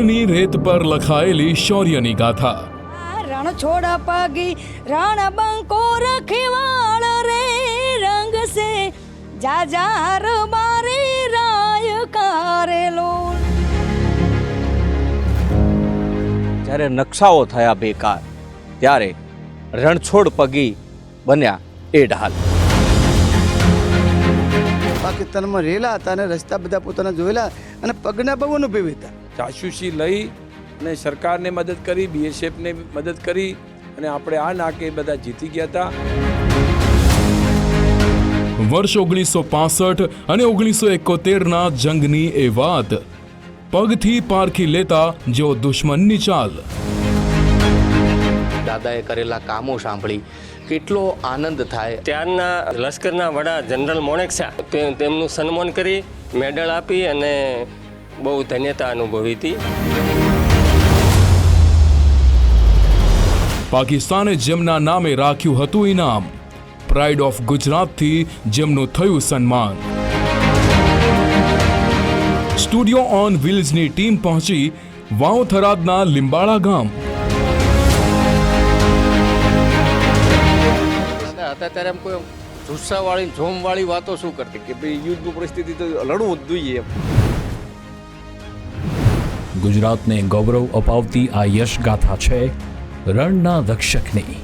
રણની રેત પર લખાયેલી શૌર્યની ગાથા. રણ છોડ પગી રણ બંકો રખવાળ રે રંગ સે. જાજાર બારે રાય કારેલો જ્યારે નકશાઓ થયા બેકાર ત્યારે રણછોડ પગી બન્યા એ ઢાલ. પાકિસ્તાનમાં રહેલા હતા અને રસ્તા બધા પોતાના જોયેલા અને પગના બહુ અનુભવી હતા. જાસૂસી લઈ અને સરકારને મદદ કરી બીએસએફને મદદ કરી અને આપણે આ નાકે બધા જીતી ગયા હતા. વર્ષ ઓગણીસો પાસઠ અને ઓગણીસો એકોતેરના જંગની એ વાત. પગથી પારખી લેતા જેઓ દુશ્મનની ચાલ. દાદાએ કરેલા કામો સાંભળી કેટલો આનંદ થાય. ત્યારના લશ્કરના વડા જનરલ મોણેકશા તે તેમનું સન્માન કરી મેડલ આપી અને બહુ ધન્યતા અનુભવી હતી. પાકિસ્તાને જેમના નામે રાખ્યું હતું ઇનામ પ્રાઇડ ઓફ ગુજરાતથી જેમનું થયું સન્માન. સ્ટુડિયો ઓન વ્હીલ્સની ટીમ પહોંચી વાવ થરાદના લીંબાળા ગામ. હતા ત્યારે એમ કોઈ જુસ્સાવાળી જોમવાળી વાતો શું કરતી? કે ભાઈ યુદ્ધની પરિસ્થિતિ તો લડવું જ જોઈએ એમ. ગુજરાતને ગૌરવ અપાવતી આ યશગાથા છે રણના રક્ષકની.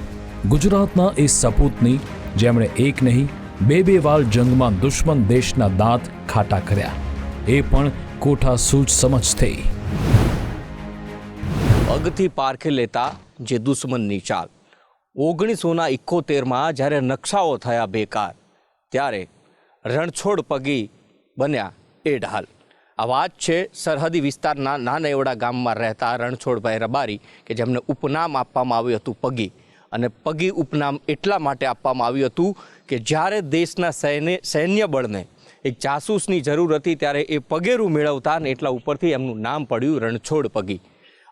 ગુજરાતના એ સપૂતની જેમણે એક નહીં, બે બે વાર જંગમાં દુશ્મન દેશના દાંત ખાટા કર્યા. એ પણ કોઠા સૂજ સમજથી પગથી પારખી લેતા જે દુશ્મનની ચાલ. ઓગણીસોના ઇકોતેરમાં જ્યારે નકશાઓ થયા બેકાર, ત્યારે રણછોડ પગી બન્યા એ ઢાલ આ વાત છે સરહદી વિસ્તારના નાના એવડા ગામમાં રહેતા રણછોડભાઈ રબારી કે જેમને ઉપનામ આપવામાં આવ્યું હતું પગી. અને પગી ઉપનામ એટલા માટે આપવામાં આવ્યું હતું કે જ્યારે દેશના સૈન્ય સૈન્ય બળને એક જાસૂસની જરૂર હતી ત્યારે એ પગેરું મેળવતા ને એટલા ઉપરથી એમનું નામ પડ્યું રણછોડ પગી.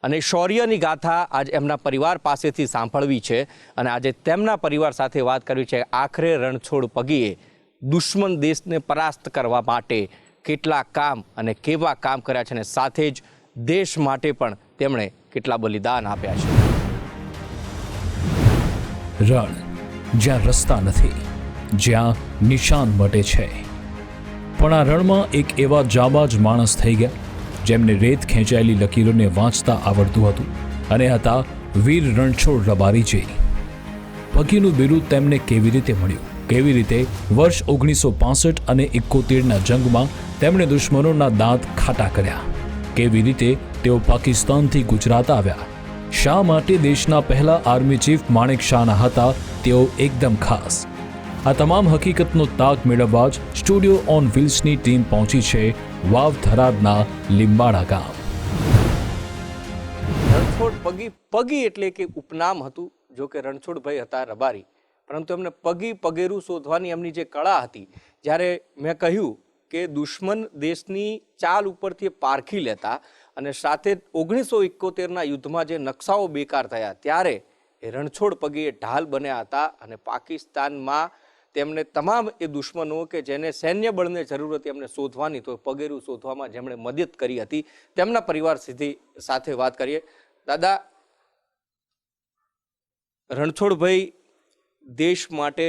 અને શૌર્યની ગાથા આજ એમના પરિવાર પાસેથી સાંભળવી છે અને આજે તેમના પરિવાર સાથે વાત કરવી છે. આખરે રણછોડ પગીએ દુશ્મન દેશને પરાસ્ત કરવા માટે કેટલા કામ અને કેવા કામ કર્યા છે અને સાથે જ દેશ માટે પણ તેમણે કેટલા બલિદાન આપ્યા છે. રણ જ્યાં રસ્તા નથી, જ્યાં નિશાન મટે છે. પણ આ રણમાં એક એવા જાબાજ માણસ થઈ ગયા, જેમને રેત ખેંચાયેલી લકીરોને વાંચતા આવડતું હતું અને હતા વીર રણછોડ રબારીજી પગીનું બિરુદ તેમને કેવી રીતે મળ્યું? કેવી રીતે વર્ષ ઓગણીસો પાસઠ અને એકોતેરના જંગમાં તેમણે દુશ્મનોના દાંત ખાટા કર્યા. કેવી રીતે તેઓ પાકિસ્તાનથી ગુજરાત આવ્યા? શા માટે દેશના પહેલા આર્મી ચીફ માણેક શાહના હતા? તેઓ એકદમ ખાસ. આ તમામ હકીકતનો તાક મેળવવા જ સ્ટુડિયો ઓન વ્હીલ્સની ટીમ પહોંચી છે વાવ થરાદના લીંબાડા ગામ. રણછોડ પગી પગી એટલે કે ઉપનામ હતું, જો કે રણછોડભાઈ હતા રબારી. પરંતુ એમને પગી, પગેરું શોધવાની એમની જે કળા હતી, જ્યારે મેં કહ્યું કે દુશ્મન દેશની ચાલ ઉપરથી પારખી લેતા અને સાથે ઓગણીસો એકોતેરના યુદ્ધમાં જે નકશાઓ બેકાર થયા ત્યારે એ રણછોડ પગે ઢાલ બન્યા હતા અને પાકિસ્તાનમાં તેમણે તમામ એ દુશ્મનો કે જેને સૈન્ય બળને જરૂર હતી એમને શોધવાની તો પગેરું શોધવામાં જેમણે મદદ કરી હતી, તેમના પરિવાર સીધી સાથે વાત કરીએ. દાદા રણછોડભાઈ દેશ માટે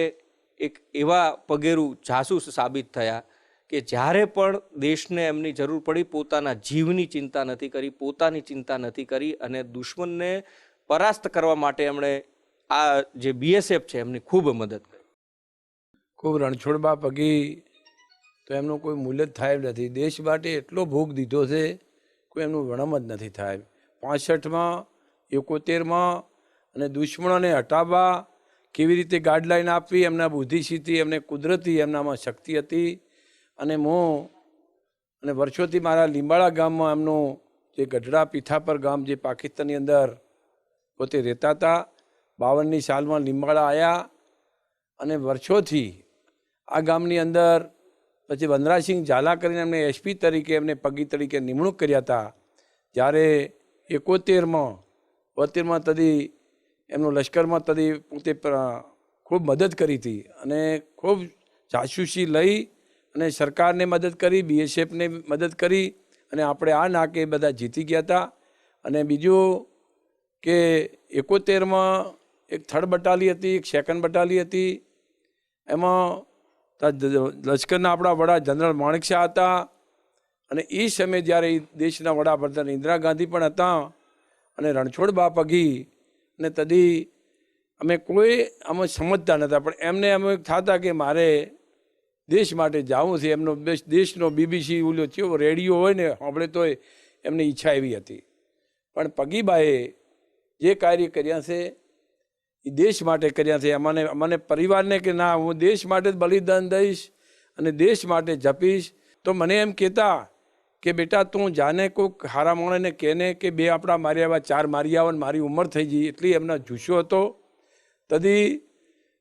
એક એવા પગેરું જાસૂસ સાબિત થયા કે જ્યારે પણ દેશને એમની જરૂર પડી, પોતાના જીવની ચિંતા નથી કરી, પોતાની ચિંતા નથી કરી અને દુશ્મનને પરાસ્ત કરવા માટે એમણે આ જે બીએસએફ છે, એમની ખૂબ મદદ કરી. ખૂબ રણછોડબા પગી તો એમનું કોઈ મૂલ્ય જ થાય નથી. દેશ માટે એટલો ભોગ દીધો છે, કોઈ એમનું વર્ણમ જ નથી થાય. પાસઠમાં, એકોતેરમાં અને દુશ્મનોને હટાવવા કેવી રીતે ગાઈડલાઈન આપવી, એમના બુદ્ધિશીથી એમને કુદરતી એમનામાં શક્તિ હતી અને હું અને વર્ષોથી મારા લીંબાળા ગામમાં એમનું જે ગઢડા પીઠાપર ગામ જે પાકિસ્તાનની અંદર પોતે રહેતા હતા, બાવનની સાલમાં લીંબાળા આવ્યા અને વર્ષોથી આ ગામની અંદર પછી વનરાજસિંહ ઝાલા કરીને એમને એસપી તરીકે, એમને પગી તરીકે નિમણૂક કર્યા હતા. જ્યારે એકોતેરમાં, બોતેરમાં તદી એમનું લશ્કરમાં તદી પોતે ખૂબ મદદ કરી હતી અને ખૂબ જાસૂસી લઈ અને સરકારને મદદ કરી બીએસએફને મદદ કરી અને આપણે આ નાકે બધા જીતી ગયા હતા. અને બીજું કે એકોતેરમાં એક થર્ડ બટાલી હતી, એક સેકન્ડ બટાલી હતી. એમાં લશ્કરના આપણા વડા જનરલ માણેક શાહ હતા. અને એ સમયે જ્યારે દેશના વડાપ્રધાન ઇન્દિરા ગાંધી પણ હતા અને રણછોડ બા પગી ને તદી અમે કોઈ અમે સમજતા નહોતા પણ એમને અમે થતા કે મારે દેશ માટે જાવું છે. એમનો દેશ, દેશનો બીબીસી ઓલો ચેવો રેડિયો હોય ને આપણે તોય એમની ઈચ્છા એવી હતી. પણ પગીબાએ જે કાર્ય કર્યા છે એ દેશ માટે કર્યા છે. અમને અમને પરિવારને કે ના, હું દેશ માટે જ બલિદાન દઈશ અને દેશ માટે જપીશ. તો મને એમ કહેતા કે બેટા, તું જાને કોઈક હારા માણસને કહેને કે બે આપણા માર્યા એવા ચાર મારી આવે મારી ઉંમર થઈ ગઈ. એટલી એમના જુસ્સો હતો. તદી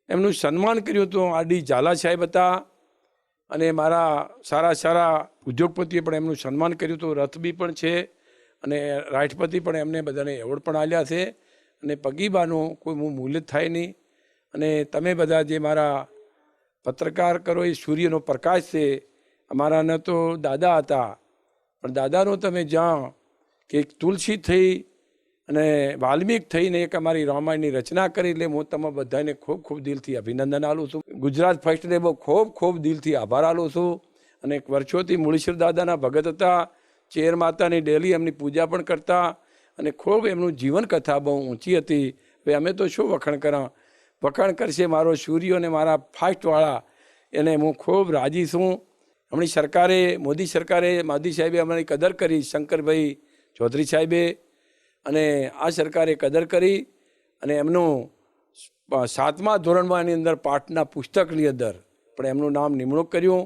એમનું સન્માન કર્યું હતું. આડી ઝાલા સાહેબ હતા. અને મારા સારા સારા ઉદ્યોગપતિએ પણ એમનું સન્માન કર્યું હતું. રથબી પણ છે અને રાષ્ટ્રપતિ પણ એમને બધાને એવોર્ડ પણ આપ્યા છે. અને પગીબાનું કોઈ હું મૂલ્ય થાય નહીં. અને તમે બધા જે મારા પત્રકાર કરો, એ સૂર્યનો પ્રકાશ છે. અમારાના તો દાદા હતા. પણ દાદાનો તમે જાણ કે એક તુલસી થઈ અને વાલ્મિક થઈને એક અમારી રામાયણની રચના કરી એટલે હું તમે બધાને ખૂબ ખૂબ દિલથી અભિનંદન આલું છું. ગુજરાત ફર્સ્ટને બહુ ખૂબ ખૂબ દિલથી આભાર આલું છું. અને વર્ષોથી મુળીશ્વર દાદાના ભગત હતા, ચેર માતાની ડેલી એમની પૂજા પણ કરતા અને ખૂબ એમનું જીવન કથા બહુ ઊંચી હતી. હવે અમે તો શું વખાણ કરા વખાણ કરશે મારો સૂર્ય અને મારા ફાસ્ટવાળા. એને હું ખૂબ રાજી છું. હમણી સરકારે, મોદી સરકારે મોદી સાહેબે અમારી કદર કરી. શંકરભાઈ ચૌધરી સાહેબે અને આ સરકારે કદર કરી અને એમનું સાતમા ધોરણમાં એની અંદર પાઠના પુસ્તકની અંદર પણ એમનું નામ નિમણૂક કર્યું.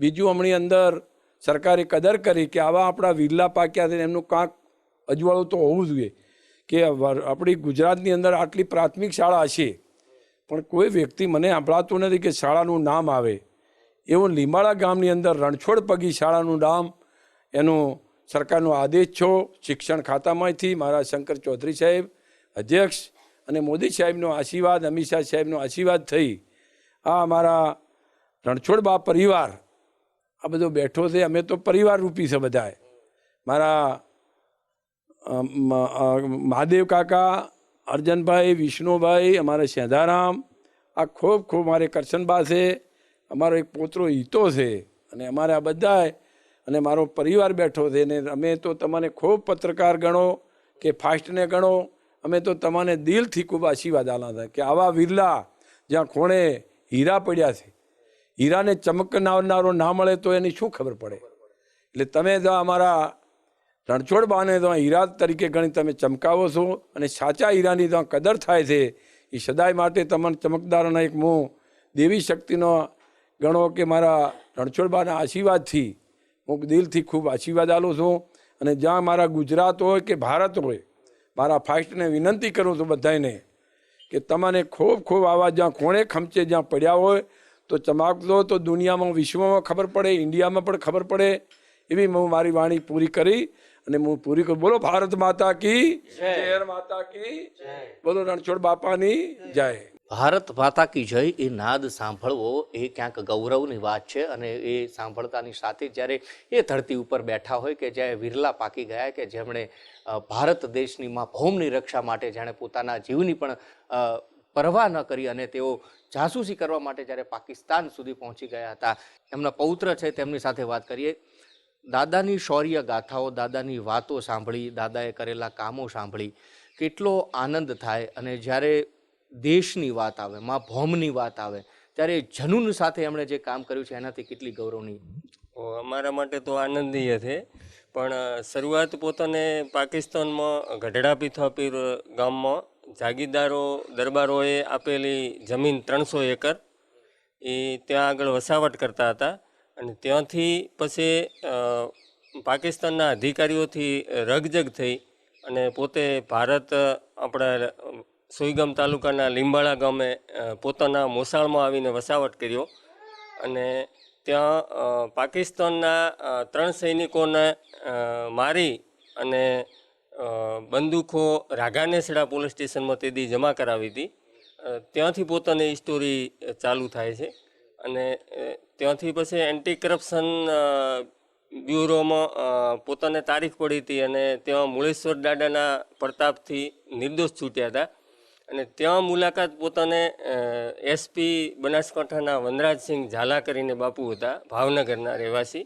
બીજું હમણી અંદર સરકારે કદર કરી કે આવા આપણા વિરલા પાક્યા છે એમનું કાંક અજવાળું તો હોવું જોઈએ કે આપણી ગુજરાતની અંદર આટલી પ્રાથમિક શાળા હશે પણ કોઈ વ્યક્તિ મને સાંભળાતું નથી કે શાળાનું નામ આવે. એવું લીંબાળા ગામની અંદર રણછોડ પગી શાળાનું નામ એનું સરકારનો આદેશ છો, શિક્ષણ ખાતામાંથી, મારા શંકર ચૌધરી સાહેબ, અધ્યક્ષ અને મોદી સાહેબનો આશીર્વાદ, અમિત શાહ સાહેબનો આશીર્વાદ થઈ. આ અમારા રણછોડબા પરિવાર, આ બધો બેઠો છે, અમે તો પરિવાર રૂપી છે બધાએ. મારા મહાદેવ કાકા, અર્જનભાઈ, વિષ્ણુભાઈ, અમારા શેધારામ, આ ખૂબ ખૂબ મારે કરશનબા છે, અમારો એક પોતરો હિતો છે, અને અમારે બધાએ અને મારો પરિવાર બેઠો છે ને અમે તો તમને ખૂબ પત્રકાર ગણો કે ફાસ્ટને ગણો, અમે તો તમને દિલથી ખૂબ આશીર્વાદ આલા હતા કે આવા વિરલા જ્યાં ખૂણે હીરા પડ્યા છે, હીરાને ચમકનારનારો ના મળે તો એની શું ખબર પડે? એટલે તમે તો અમારા રણછોડ બાને તો હીરા તરીકે ગણી તમે ચમકાવો છો અને સાચા હીરાની તો કદર થાય છે, એ સદાય માટે તમને ચમકદારના એક હું દેવી શક્તિનો ગણો કે મારા રણછોડબાના આશીર્વાદથી હું દિલથી ખૂબ આશીર્વાદ આલું છું અને જ્યાં મારા ગુજરાત હોય કે ભારત હોય મારા ફાસ્ટને વિનંતી કરું છું બધાને કે તમને ખૂબ ખૂબ આવા જ્યાં કોણે ખમચે જ્યાં પડ્યા હોય તો ચમાકલો તો દુનિયામાં વિશ્વમાં ખબર પડે ઇન્ડિયામાં પણ ખબર પડે. એવી હું મારી વાણી પૂરી કરી અને હું પૂરી કરું. બોલો ભારત માતા કી જય. માતા કી બોલો રણછોડ બાપાની જય. ભારત માતા કી જય એ નાદ સાંભળવો એ ક્યાંક ગૌરવની વાત છે અને એ સાંભળતાની સાથે જ્યારે એ ધરતી ઉપર બેઠા હોય કે જ્યારે વિરલા પાકી ગયા કે જેમણે ભારત દેશની માં ભૌમની રક્ષા માટે જેણે પોતાના જીવની પણ પરવા ન કરી અને તેઓ જાસૂસી કરવા માટે જ્યારે પાકિસ્તાન સુધી પહોંચી ગયા હતા. એમના પૌત્ર છે તેમની સાથે વાત કરીએ. દાદાની શૌર્ય ગાથાઓ, દાદાની વાતો સાંભળી, દાદાએ કરેલા કામો સાંભળી. કેટલો આનંદ થાય અને જ્યારે દેશની વાત આવે, મા ભૌમની વાત આવે, ત્યારે જનૂન સાથે એમણે જે કામ કર્યું છે, એનાથી કેટલી ગૌરવની? અમારા માટે તો આનંદીય છે. પણ શરૂઆત પોતાને પાકિસ્તાનમાં ગઢડા પીથાપીર ગામમાં જાગીરદારો દરબારોએ આપેલી જમીન ત્રણસો એકર, એ ત્યાં આગળ વસાવટ કરતા હતા અને ત્યાંથી પછી પાકિસ્તાનના અધિકારીઓથી રગજગ થઈ અને પોતે ભારત આપણા સોઈગામ તાલુકાના લીંબાળા ગામે પોતાના મોસાળમાં આવીને વસાવટ કર્યો અને ત્યાં પાકિસ્તાનના ત્રણ સૈનિકોને મારી અને બંદૂકો રાઘાનેસડા પોલીસ સ્ટેશનમાં તેથી જમા કરાવી હતી. ત્યાંથી પોતાની સ્ટોરી ચાલુ થાય છે અને ત્યાંથી પછી એન્ટી કરપ્શન બ્યુરોમાં પોતાને તારીખ પડી હતી અને ત્યાં મુળેશ્વર દાદાના પ્રતાપથી નિર્દોષ છૂટ્યા હતા. અને ત્યાં મુલાકાત પોતાને એસપી બનાસકાંઠાના વનરાજસિંહ ઝાલા કરીને બાપુ હતા, ભાવનગરના રહેવાસી.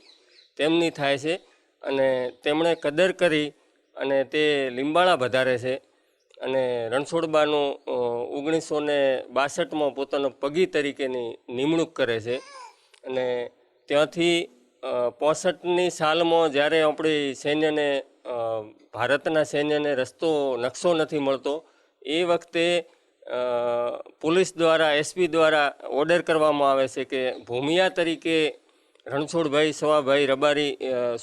તેમની થાય છે અને તેમણે કદર કરી અને તે લીંબાળા વધારે છે. અને રણછોડબાનું ઓગણીસો ને બાસઠમાં પોતાનો પગી તરીકેની નિમણૂક કરે છે. અને ત્યાંથી પોસઠની સાલમાં જ્યારે આપણી સૈન્યને ભારતના સૈન્યને રસ્તો, નકશો નથી મળતો એ વખતે પોલીસ દ્વારા એસપી દ્વારા ઓર્ડર કરવામાં આવે છે કે ભૂમિયા તરીકે રણછોડભાઈ, સવાભાઈ રબારી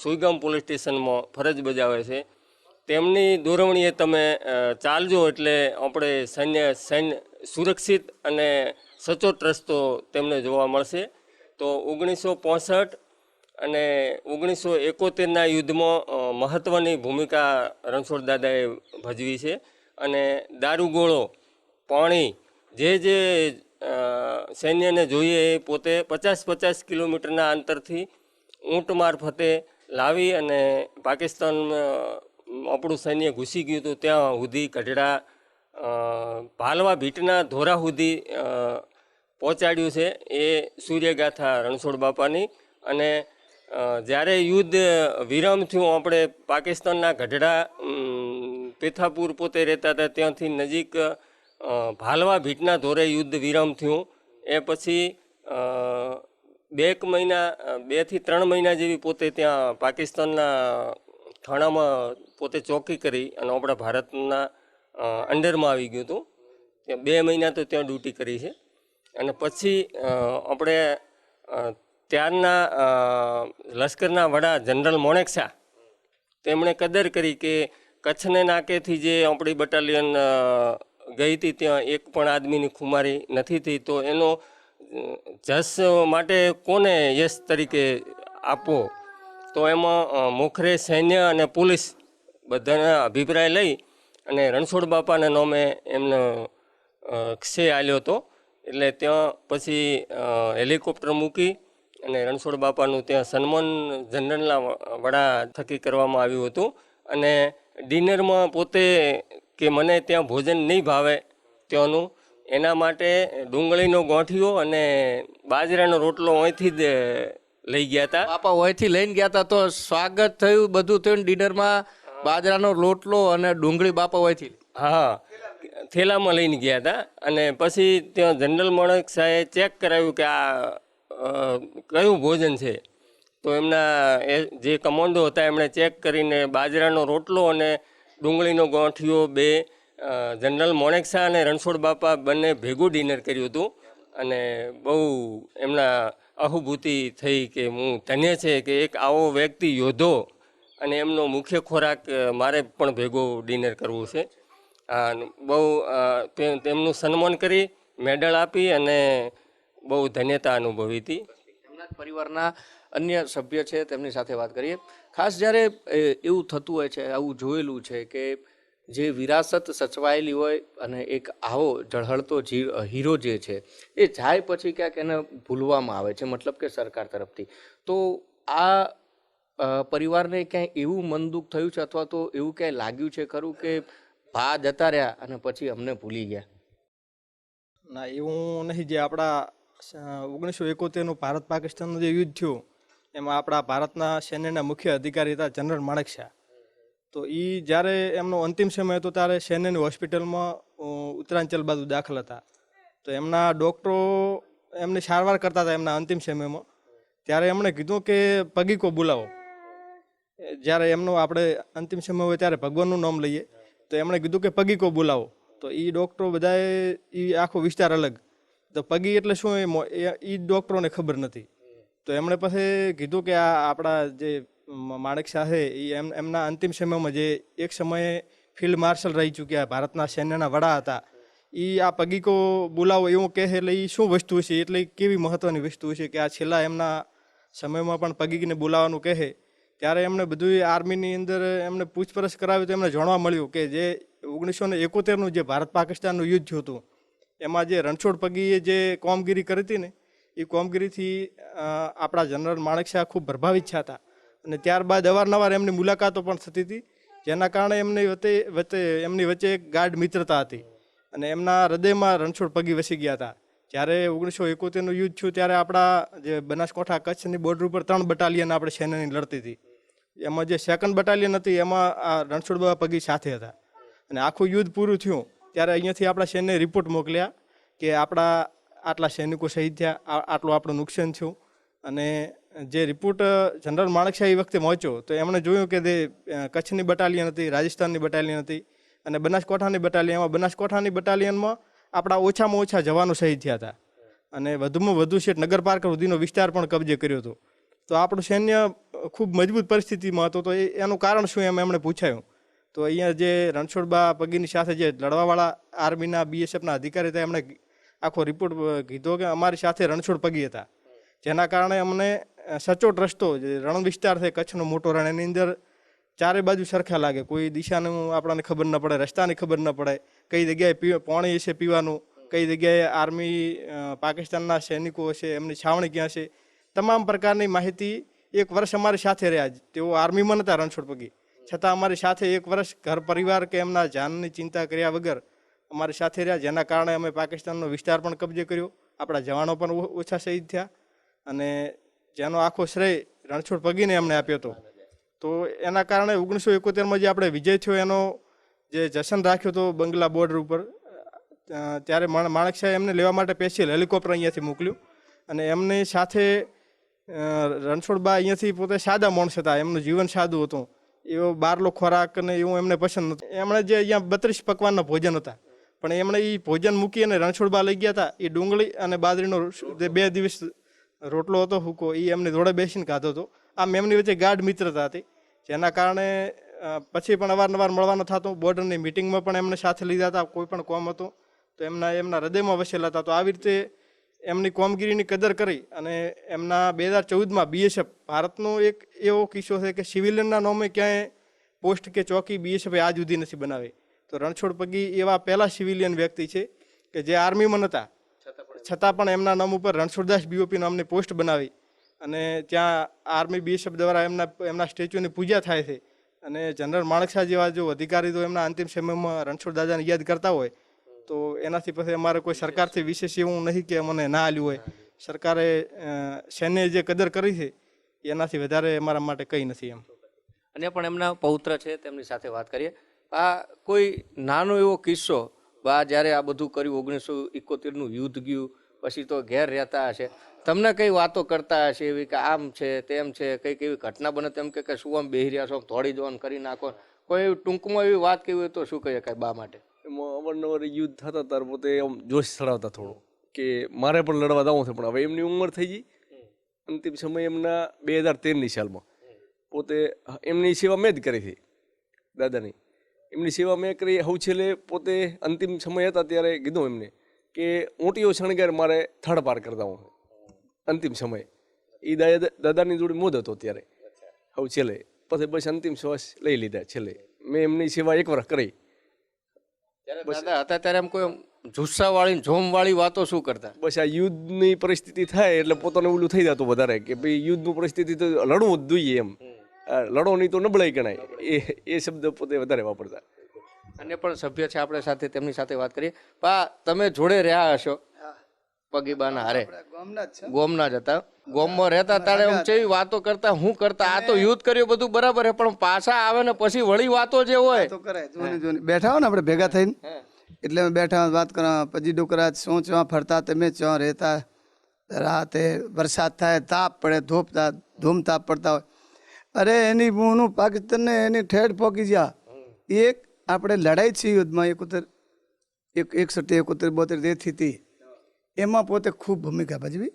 સુઈગામ પોલીસ સ્ટેશનમાં ફરજ બજાવે છે. તેમની દોરવણીએ તમે ચાલજો એટલે આપણે સૈન્ય સૈન્ય સુરક્ષિત અને સચોટ રસ્તો તેમને જોવા મળશે. તો ઓગણીસો પોસઠ અને ઓગણીસો એકોતેરના યુદ્ધમાં મહત્ત્વની ભૂમિકા રણછોડ દાદાએ ભજવી છે. અને દારૂગોળો પાણી, જે જે સૈન્યને જોઈએ એ પોતે પચાસ પચાસ કિલોમીટરના અંતરથી ઊંટ મારફતે લાવી અને પાકિસ્તાન આપણું સૈન્ય ઘૂસી ગયું હતું ત્યાં સુધી ગઢડા ભાલવા ભીટના ધોરા સુધી પહોંચાડ્યું છે એ સૂર્યગાથા રણછોડ બાપાની અને જ્યારે યુદ્ધ વિરામ થયું, આપણે પાકિસ્તાનના ગઢડા પેથાપુર પોતે રહેતા હતા, ત્યાંથી નજીક ભાલવા ભીટના ધોરે યુદ્ધ વિરામ થયું. એ પછી બે એક મહિના બેથી ત્રણ મહિના જેવી પોતે ત્યાં પાકિસ્તાનના થાણામાં પોતે ચોકી કરી અને આપણા ભારતના અંડરમાં આવી ગયું હતું. ત્યાં બે મહિના તો ત્યાં ડ્યુટી કરી છે. અને પછી આપણે ત્યારના લશ્કરના વડા જનરલ મોણેક તેમણે કદર કરી કે કચ્છને નાકેથી જે આપણી બટાલિયન ગઈ હતી, ત્યાં એક પણ આદમીની ખુમારી નથી થઈ. તો એનો જસ માટે કોને યશ તરીકે આપવો? તો એમાં મોખરે સૈન્ય અને પોલીસ બધાના અભિપ્રાય લઈ અને રણછોડ બાપાના નામે એમનો ક્ષય આલ્યો હતો. એટલે ત્યાં પછી હેલિકોપ્ટર મૂકી અને રણછોડ બાપાનું ત્યાં સન્માન જનરલના વડા થકી કરવામાં આવ્યું હતું. અને ડિનરમાં પોતે કે મને ત્યાં ભોજન નહીં ભાવે ત્યાંનું એના માટે ડુંગળીનો ગોઠિયો અને બાજરાનો રોટલો અહીંથી જ લઈ ગયા હતા. બાપા અહીંથી લઈને ગયા હતા તો સ્વાગત થયું બધું થયું ડિનરમાં બાજરાનો રોટલો અને ડુંગળી બાપા અહીંથી. હા થેલામાં લઈને ગયા હતા અને પછી ત્યાં જનરલ મણક સાહેબ ચેક કરાવ્યું કે આ કયું ભોજન છે. તો એમના એ જે કમાન્ડો હતા, એમણે ચેક કરીને બાજરાનો રોટલો અને ડુંગળીનો ગોઠિયો, બે જનરલ મોણેક અને રણછોડ બાપા બંને ભેગું ડિનર કર્યું હતું. અને બહુ એમના અહુભૂતિ થઈ કે હું ધન્ય છે કે એક આવો વ્યક્તિ યોધો અને એમનો મુખ્ય ખોરાક મારે પણ ભેગો ડિનર કરવું છે. બહુ તેમનું સન્માન કરી, મેડલ આપી અને બહુ ધન્યતા અનુભવી હતી. પરિવારના અન્ય સભ્ય છે તેમની સાથે વાત કરીએ. ખાસ જ્યારે એવું થતું હોય છે, આવું જોયેલું છે કે જે વિરાસત સચવાયેલી હોય અને એક આવો ઝળહળતો હીરો જે છે, એ જાય પછી ક્યાંક એને ભૂલવામાં આવે છે, મતલબ કે સરકાર તરફથી. તો આ પરિવારને ક્યાંય એવું મન દુઃખ થયું છે અથવા તો એવું ક્યાંય લાગ્યું છે ખરું કે ભા જતા રહ્યા અને પછી અમને ભૂલી ગયા? ના, એવું નહીં, જે આપણા ઓગણીસો એકોતેરનું ભારત પાકિસ્તાનનું જે યુદ્ધ થયું એમાં આપણા ભારતના સૈન્યના મુખ્ય અધિકારી હતા જનરલ માણેક શાહ તો એ જ્યારે એમનો અંતિમ સમય હતો ત્યારે સૈન્યની હોસ્પિટલમાં ઉત્તરાંચલ બાજુ દાખલ હતા. તો એમના ડૉક્ટરો એમની સારવાર કરતા હતા એમના અંતિમ સમયમાં. ત્યારે એમણે કીધું કે, પગીકો બોલાવો. જ્યારે એમનો આપણે અંતિમ સમય હોય ત્યારે ભગવાનનું નામ લઈએ. તો એમણે કીધું કે, પગીકો બોલાવો. તો એ ડૉક્ટરો બધાએ એ આખો વિસ્તાર અલગ. તો પગી એટલે શું, એ એ ડૉક્ટરોને ખબર નથી. તો એમણે પછી કીધું કે આ આપણા જે માણેક શાહ એમ, એમના અંતિમ સમયમાં જે એક સમયે ફિલ્ડ માર્શલ રહી ચૂક્યા, ભારતના સૈન્યના વડા હતા. એ આ પગીકો બોલાવો એવું કહે એટલે એ શું વસ્તુ છે? એટલે કેવી મહત્ત્વની વસ્તુ છે કે આ છેલ્લા એમના સમયમાં પણ પગીકને બોલાવવાનું કહે ત્યારે એમણે બધું આર્મીની અંદર એમને પૂછપરછ કરાવી તો એમને જાણવા મળ્યું કે જે ઓગણીસો ને એકોતેરનું જે ભારત પાકિસ્તાનનું યુદ્ધ હતું, એમાં જે રણછોડ પગીએ જે કામગીરી કરી હતી ને એ કામગીરીથી આપણા જનરલ માણેક શાહ ખૂબ પ્રભાવિત થયા હતા. અને ત્યારબાદ અવારનવાર એમની મુલાકાતો પણ થતી હતી, જેના કારણે એમની વચ્ચે વચ્ચે, એમની વચ્ચે એક ગાઢ મિત્રતા હતી. અને એમના હૃદયમાં રણછોડ પગી વસી ગયા હતા. જ્યારે ઓગણીસો એકોતેરનું યુદ્ધ થયું, ત્યારે આપણા જે બનાસકાંઠા કચ્છની બોર્ડર ઉપર ત્રણ બટાલિયન આપણે સેનાની લડતી હતી. એમાં જે સેકન્ડ બટાલિયન હતી, એમાં આ રણછોડબા પગી સાથે હતા. અને આખું યુદ્ધ પૂરું થયું, ત્યારે અહીંયાથી આપણા સૈન્યએ રિપોર્ટ મોકલ્યા કે આપણા આટલા સૈનિકો શહીદ થયા આટલું આપણું નુકસાન થયું. અને જે રિપોર્ટ જનરલ માણેકશાહ એ વખતે પહોંચ્યો, તો એમણે જોયું કે તે કચ્છની બટાલિયન હતી, રાજસ્થાનની બટાલિયન હતી અને બનાસકાંઠાની બટાલિયન, એમાં બનાસકાંઠાની બટાલિયનમાં આપણા ઓછામાં ઓછા જવાનો શહીદ થયા હતા. અને વધુમાં વધુ શેઠ નગર પાર્ક સુધીનો વિસ્તાર પણ કબજે કર્યો હતો. તો આપણું સૈન્ય ખૂબ મજબૂત પરિસ્થિતિમાં હતું, તો એનું કારણ શું એમ એમણે પૂછાયું. તો અહીંયા જે રણછોડબા પગીની સાથે જે લડવાવાળા આર્મીના, બીએસએફના અધિકારી હતા, એમણે આખો રિપોર્ટ કીધો કે અમારી સાથે રણછોડ પગી હતા. જેના કારણે અમને સચોટ રસ્તો, જે રણ વિસ્તાર છે, કચ્છનો મોટો રણ, એની અંદર ચારે બાજુ સરખા લાગે. કોઈ દિશાનું આપણને ખબર ન પડે, રસ્તાની ખબર ન પડે. કઈ જગ્યાએ પી, પાણી હશે પીવાનું, કઈ જગ્યાએ આર્મી પાકિસ્તાનના સૈનિકો હશે, એમની છાવણી ક્યાં છે? તમામ પ્રકારની માહિતી એક વર્ષ અમારી સાથે રહ્યા. તેઓ આર્મીમાં નહોતા રણછોડ પગી. છતાં અમારી સાથે એક વર્ષ ઘર પરિવાર કે એમના જાનની ચિંતા કર્યા વગર અમારી સાથે રહ્યા, જેના કારણે અમે પાકિસ્તાનનો વિસ્તાર પણ કબજે કર્યો. આપણા જવાનો પણ ઓછા શહીદ થયા અને જેનો આખો શ્રેય રણછોડ પગીને એમણે આપ્યો હતો. તો એના કારણે ઓગણીસો એકોતેરમાં જે આપણે વિજય થયો, એનો જે જશન રાખ્યો હતો બંગલા બોર્ડર ઉપર ત્યારે માણ- માણેક સાહેબ એમને લેવા માટે સ્પેશિયલ હેલિકોપ્ટર અહીંયાથી મોકલ્યું અને એમની સાથે રણછોડબા અહીંયાથી પોતે સાદા માણસ હતા, એમનું જીવન સાદું હતું. એવો બારલો ખોરાક ને એવું એમને પસંદ નહોતું. એમણે જે અહીંયા બત્રીસ પકવાનના ભોજન હતા પણ એમણે એ ભોજન મૂકી અને રણછોડબા લઈ ગયા હતા એ ડુંગળી અને બાજરીનો જે બે દિવસ રોટલો હતો હુકો એ એમને જોડે બેસીને ખાધો હતો. આમ એમની વચ્ચે ગાઢ મિત્રતા હતી, જેના કારણે પછી પણ અવારનવાર મળવાનો થતો. બોર્ડરની મિટિંગમાં પણ એમને સાથે લીધા હતા. કોઈ પણ કોમ હતું, તો એમના એમના હૃદયમાં વસેલા હતા. તો આવી રીતે એમની કોમગીરીની કદર કરી અને એમના બે હજાર ચૌદમાં બીએસએફ ભારતનો એક એવો કિસ્સો છે કે સિવિલિયનના નામે ક્યાંય પોસ્ટ કે ચોકી બીએસએફ આજ સુધી નથી બનાવી. તો રણછોડ પગી એવા પહેલા સિવિલિયન વ્યક્તિ છે કે જે આર્મીમાં નહોતા છતાં પણ એમના નામ ઉપર રણછોડદાસ બીઓપી નામની પોસ્ટ બનાવી અને ત્યાં આર્મી બીએસએફ દ્વારા એમના એમના સ્ટેચ્યુની પૂજા થાય છે. અને જનરલ માણેકશાહ જેવા જો અધિકારી તો એમના અંતિમ સમયમાં રણછોડ દાદાને યાદ કરતા હોય તો એનાથી પછી અમારે કોઈ સરકારથી વિશેષ એવું નહીં કે અમને ના આલ્યું હોય. સરકારે સૈન્યએ જે કદર કરી છે એનાથી વધારે અમારા માટે કંઈ નથી એમ. અને પણ એમના પૌત્ર છે તેમની સાથે વાત કરીએ. આ કોઈ નાનો એવો કિસ્સો, બા જ્યારે આ બધું કર્યું, ઓગણીસો ઇકોતેરનું યુદ્ધ ગયું, પછી તો ઘેર રહેતા હશે. તમને કઈ વાતો કરતા હશે એવી કે આમ છે, તેમ છે, કંઈક એવી ઘટના બને તેમ કે શું આમ બેહી રહ્યા છો થોડી દો કરી નાખો. કોઈ એવી ટૂંકમાં એવી વાત કેવી હોય તો શું કહીએ કાંઈ બા માટે? અવારનવાર યુદ્ધ થતા ત્યારે પોતે આમ જોશ ચડાવતા થોડો કે મારે પણ લડવા જવું છે, પણ હવે એમની ઉંમર થઈ ગઈ. અંતિમ સમય એમના બે હજાર તેરની સાલમાં. પોતે એમની સેવા મેં જ કરી હતી દાદાની. એમની સેવા મેં કરી. હવ છેલ્લે પોતે અંતિમ સમય હતા ત્યારે કીધું એમને કે ઊંટીઓ શણગાર મારે થર્ડ પાર કરતા હું અંતિમ સમય. એ દાદાની જોડે મોદ હતો ત્યારે. હવ છેલ્લે પછી બસ અંતિમ શ્વાસ લઈ લીધા છેલ્લે. મેં એમની સેવા એક વર્ષ કરી દાદા હતા ત્યારે આમ કોઈ આમ જુસ્સાવાળી જોમવાળી વાતો શું કરતા? બસ આ યુદ્ધની પરિસ્થિતિ થાય એટલે પોતાને ઓલું થઈ જતું વધારે કે ભાઈ યુદ્ધની પરિસ્થિતિ તો લડવું જ જોઈએ એમ. લડો નહીં તો નબળાઈ ગણાય. એ એ શબ્દ પોતે વધારે વાપરતા. અન્ય પણ સભ્ય છે આપણે સાથે તેમની સાથે વાત કરીએ. પા તમે જોડે રહ્યા હશો? પગીબાના હારે. ગામના જ છે. ગોમના જ હતા. ગોમમાં રહેતા તારે કેવી વાતો કરતા હું કરતા આ તો યુદ્ધ કર્યું બધું બરાબર છે પણ પાછા આવે ને પછી વળી વાતો જે હોય. તો કરાય જોની જોની બેઠા હો ને આપણે ભેગા થઈને? એટલે અમે બેઠા વાત કરવા. પછી ડુકરા શું ચો ફરતા તમે ચવા રહેતા. રાતે વરસાદ થાય તાપ પડે ધૂપ ધૂમ તાપ પડતા હોય. અરે, એની બૂનું પાકિસ્તાનને એની ઠેઠ પોકી ગયા એક આપણે લડાઈ છે યુદ્ધમાં, એકોતેર, એક એકસઠ એકોતેર, બોતેર તેથી હતી એમાં પોતે ખૂબ ભૂમિકા ભજવી.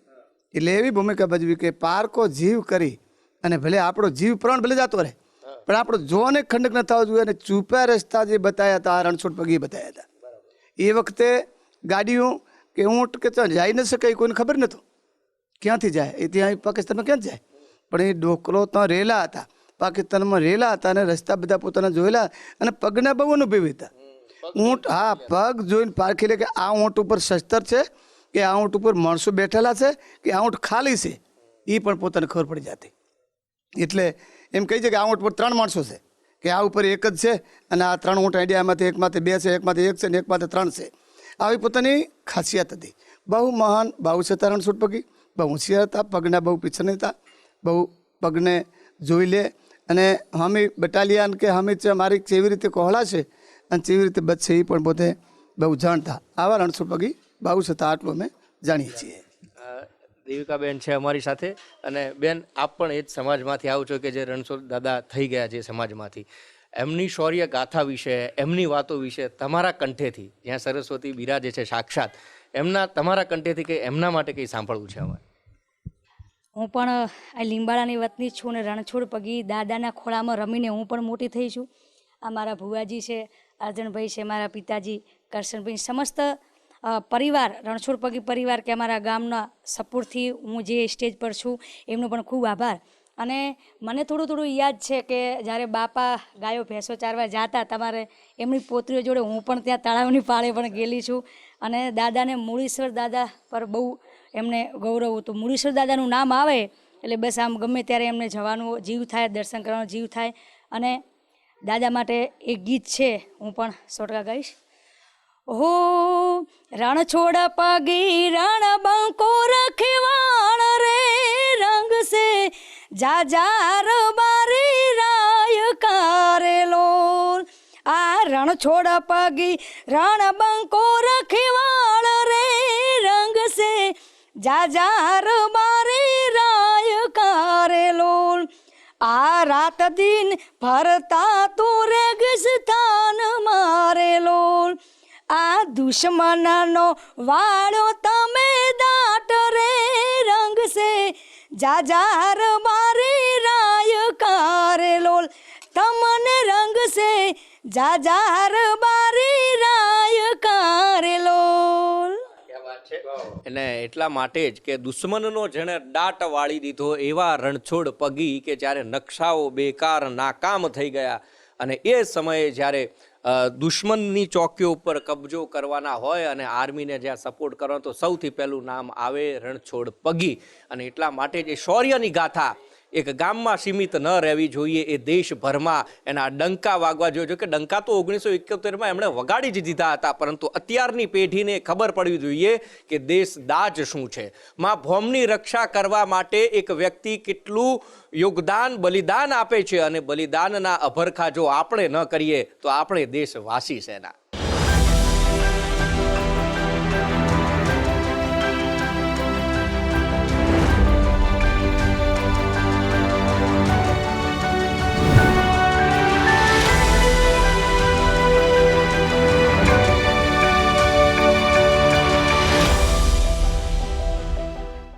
એટલે એવી ભૂમિકા ભજવી કે પારકો જીવ કરી અને ભલે આપણો જીવ પ્રાણ ભલે જતો રહે, પણ આપણો જોને ખંડક ન થવો જોઈએ અને ચૂપ્યા રસ્તા જે બતાવ્યા હતા રણછોડ પગી બતાવ્યા હતા. એ વખતે ગાડીઓ કે ઊંટ કે જઈ ન શકે કોઈને ખબર નહોતું. ક્યાંથી જાય? એ ત્યાં પાકિસ્તાનમાં ક્યાં જાય? પણ એ ડોકરો ત્યાં રહેલા હતા. પાકિસ્તાનમાં રેલા હતા અને રસ્તા બધા પોતાના જોયેલા અને પગના બહુ અનુભવી હતા. ઊંટ, હા, પગ જોઈને પારખી લે કે આ ઊંટ ઉપર શસ્ત્ર છે કે આ ઊંટ ઉપર માણસો બેઠેલા છે કે આ ઊંટ ખાલી છે? એ પણ પોતાને ખબર પડી જતી. એટલે એમ કહી છે કે આ ઊંટ પર ત્રણ માણસો છે. કે આ ઉપર એક જ છે અને આ ત્રણ ઊંટ આઈડિયામાંથી એકમાંથી બે છે, એકમાંથી એક છે ને એકમાંથી ત્રણ છે. આવી પોતાની ખાસિયત હતી. બહુ મહાન બહુ છતાં રણછોડ પગી બહુ હોશિયાર હતા, પગના બહુ પીછળ હતા. બહુ પગને જોઈ લે અને હમી બટાલિયન કે હમી મારી કેવી રીતે કોહળા છે અને કેવી રીતે બચશે એ પણ પોતે બહુ જાણતા. આવા રણછોડ પગી બહુ છતાં આટલું અમે જાણીએ છીએ. દેવિકાબેન છે અમારી સાથે અને બેન, આપ પણ એ જ સમાજમાંથી આવો છો કે જે રણછોડ દાદા થઈ ગયા છે સમાજમાંથી. એમની શૌર્ય ગાથા વિશે, એમની વાતો વિશે તમારા કંઠેથી, જ્યાં સરસ્વતી બિરાજે છે સાક્ષાત, એમના, તમારા કંઠેથી કે એમના માટે કંઈ સાંભળવું છે અમારે હું પણ આ લીંબાડાની વતની છું ને રણછોડ પગી દાદાના ખોળામાં રમીને હું પણ મોટી થઈ છું. આ મારા ભુવાજી છે અર્જણભાઈ છે, મારા પિતાજી, કરશનભાઈ, સમસ્ત પરિવાર, રણછોડ પગી પરિવાર કે અમારા ગામના સપોર્ટથી હું જે સ્ટેજ પર છું એમનો પણ ખૂબ આભાર. અને મને થોડું થોડું યાદ છે કે જ્યારે બાપા ગાયો ભેંસો ચારવા જતા તમારે એમની પોતરીઓ જોડે હું પણ ત્યાં તળાવની પાળે પણ ગયેલી છું. અને દાદાને મૂળીશ્વર દાદા પર બહુ એમને ગૌરવ હતું. મુરીશ્વર દાદાનું નામ આવે એટલે બસ આમ ગમે ત્યારે એમને જવાનું જીવ થાય, દર્શન કરવાનો જીવ થાય. અને દાદા માટે એક ગીત છે, હું પણ સો ટકા ગાઈશ. હો રણ છોડ પગી રણ બંકો રખવાણ રે, રંગ સે જાજાર બારી રાય કારેલો. આ રણ છોડ પગી રણ બંકો રખવાણ જાજાર મારે રાય કારેલો. આ રાત દિન ફરતા તો રેગિસ્તાન મારેલો. આ દુશ્મનનો વાળો તમે દાટ રે રંગ સે જાજાર મારે રાય કારેલો. તમને રંગ સે જાજાર બારી અને એટલા માટે જ કે દુશ્મનનો જેણે દાટ વાળી દીધો, એવા રણછોડ પગી કે જ્યારે નકશાઓ બેકાર નાકામ થઈ ગયા અને એ સમયે જ્યારે દુશ્મનની ચોકીઓ ઉપર કબજો કરવાના હોય અને આર્મીને જ્યાં સપોર્ટ કરવાનો તો સૌથી પહેલું નામ આવે રણછોડ પગી. અને એટલા માટે જ શૌર્યની ગાથા એક ગામમાં સીમિત ન રહેવી જોઈએ એ દેશભરમાં એના ડંકા વાગવા જોઈએ. જો કે ડંકા તો ઓગણીસો એકોતેરમાં એમણે વગાડી જ દીધા હતા, પરંતુ અત્યારની પેઢીને ખબર પડવી જોઈએ કે દેશ દાજ શું છે. માં ભૌમની રક્ષા કરવા માટે એક વ્યક્તિ કેટલું યોગદાન, બલિદાન આપે છે અને બલિદાનના અભરખા જો આપણે ન કરીએ, તો આપણે દેશવાસી સેના